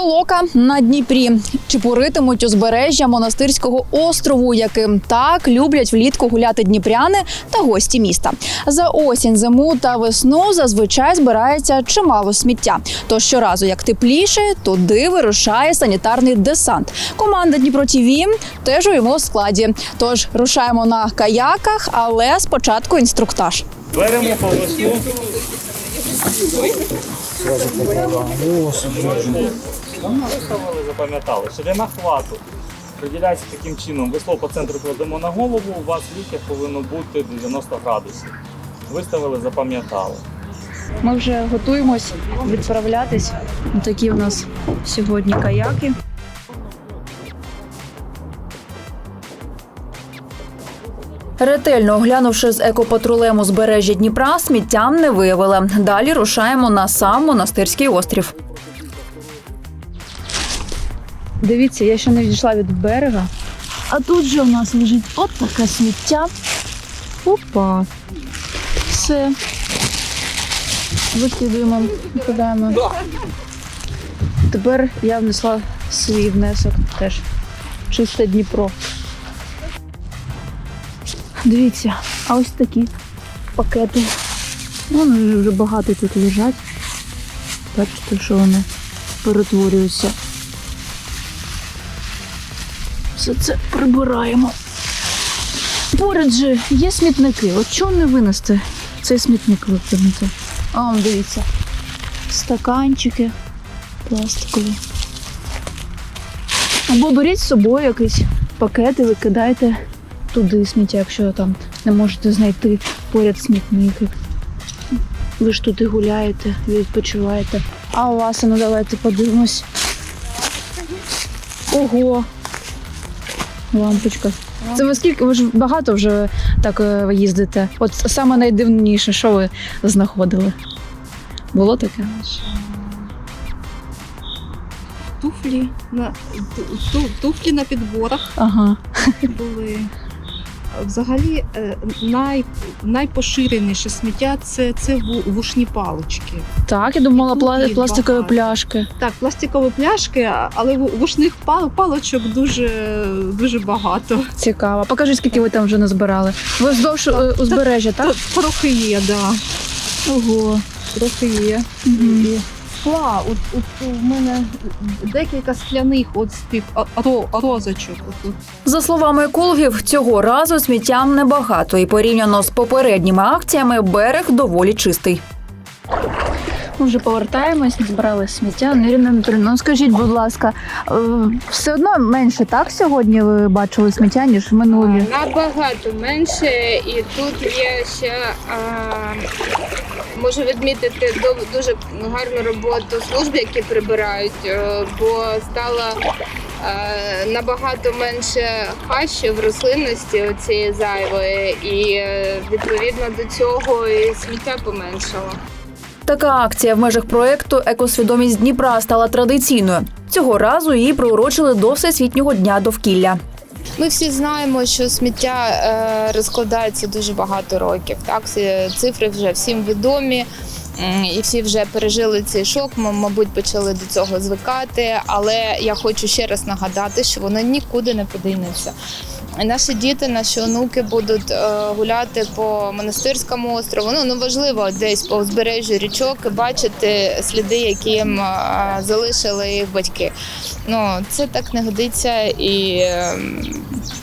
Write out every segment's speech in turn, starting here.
Толока на Дніпрі чепуритимуть узбережжя монастирського острову, яким так люблять влітку гуляти дніпряни та гості міста. За осінь, зиму та весну зазвичай збирається чимало сміття. Тож щоразу, як тепліше, туди вирушає санітарний десант. Команда Дніпро ТІВІ теж у його складі. Тож рушаємо на каяках, але спочатку інструктаж. Беремо по веслу. Виставили, запам'ятали. Ширина хвату приділяється таким чином. Весло по центру кладемо на голову, у вас вітер повинно бути 90 градусів. Виставили, запам'ятали. Ми вже готуємось відправлятись. Такі у нас сьогодні каяки. Ретельно оглянувши з екопатрулем узбережжя Дніпра, сміттям не виявили. Далі рушаємо на сам монастирський острів. Дивіться, я ще не відійшла від берега. А тут же у нас лежить от таке сміття. Опа. Все. Викидуємо, викидаємо. Тепер я внесла свій внесок теж. Чисте Дніпро. Дивіться, а ось такі пакети. Вони вже багато тут лежать. Бачите, що вони перетворюються. Все це прибираємо. Поряд же є смітники. От чого не винести цей смітник викинути? А, он, дивіться. Стаканчики пластикові. Або беріть з собою якісь пакети, викидайте туди сміття, якщо там не можете знайти поряд смітник. Ви ж туди гуляєте, відпочиваєте. А у вас, ну давайте подивимось. Ого! Лампочка. Це ви скільки? Ви ж багато вже так е, їздите. От саме найдивніше, що ви знаходили? Було таке? туфлі на ту- ту- туфлі на підборах Ага. були. Взагалі е, най, найпоширеніше сміття це, це ву- вушні палички. Так, я думала, пла- пластикові багато. пляшки. Так, пластикові пляшки, але вушних пал, паличок дуже, дуже багато. Цікаво. Покажи, скільки ви там вже назбирали. Ви вздовж е, узбережжя, так? Т- Трохи є, да. Ого. Трохи є. Мгм. Скла, от, от у мене декілька скляних от спів розочок. От. За словами екологів, цього разу сміттям небагато, і порівняно з попередніми акціями берег доволі чистий. Ми вже повертаємось, збирали сміття. Нерівна Анатолійовна, ну скажіть, будь ласка, е, все одно менше так сьогодні ви бачили сміття, ніж минулі? Набагато менше, і тут є ще а, можу відмітити до- дуже гарну роботу служб, які прибирають, е, бо стало е, набагато менше хащів рослинності цієї зайвої, і відповідно до цього і сміття поменшало. Така акція в межах проекту Екосвідомість Дніпра стала традиційною. Цього разу її приурочили до Всесвітнього дня довкілля. Ми всі знаємо, що сміття е, розкладається дуже багато років. Так, цифри вже всім відомі. І всі вже пережили цей шок, м- мабуть, почали до цього звикати. Але я хочу ще раз нагадати, що воно нікуди не подінеться. Наші діти, наші онуки будуть е, гуляти по монастирському острову. Ну неважливо десь по узбережжю річок бачити сліди, які їм е, залишили їх батьки. Ну це так не годиться. І, ем,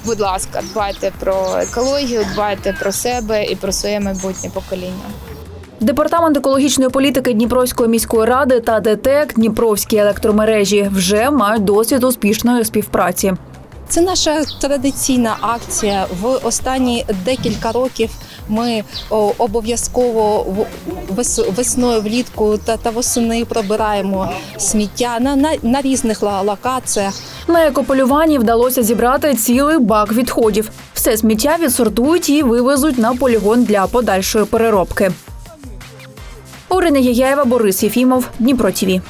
будь ласка, дбайте про екологію, дбайте про себе і про своє майбутнє покоління. Департамент екологічної політики Дніпровської міської ради та ДТЕК Дніпровські електромережі вже мають досвід успішної співпраці. Це наша традиційна акція. В останні декілька років ми обов'язково весною влітку та, та восени прибираємо сміття на, на, на різних локаціях. На екополюванні вдалося зібрати цілий бак відходів. Все сміття відсортують і вивезуть на полігон для подальшої переробки. Орина Яяєва, Борис Єфімов, Дніпро ТІВІ.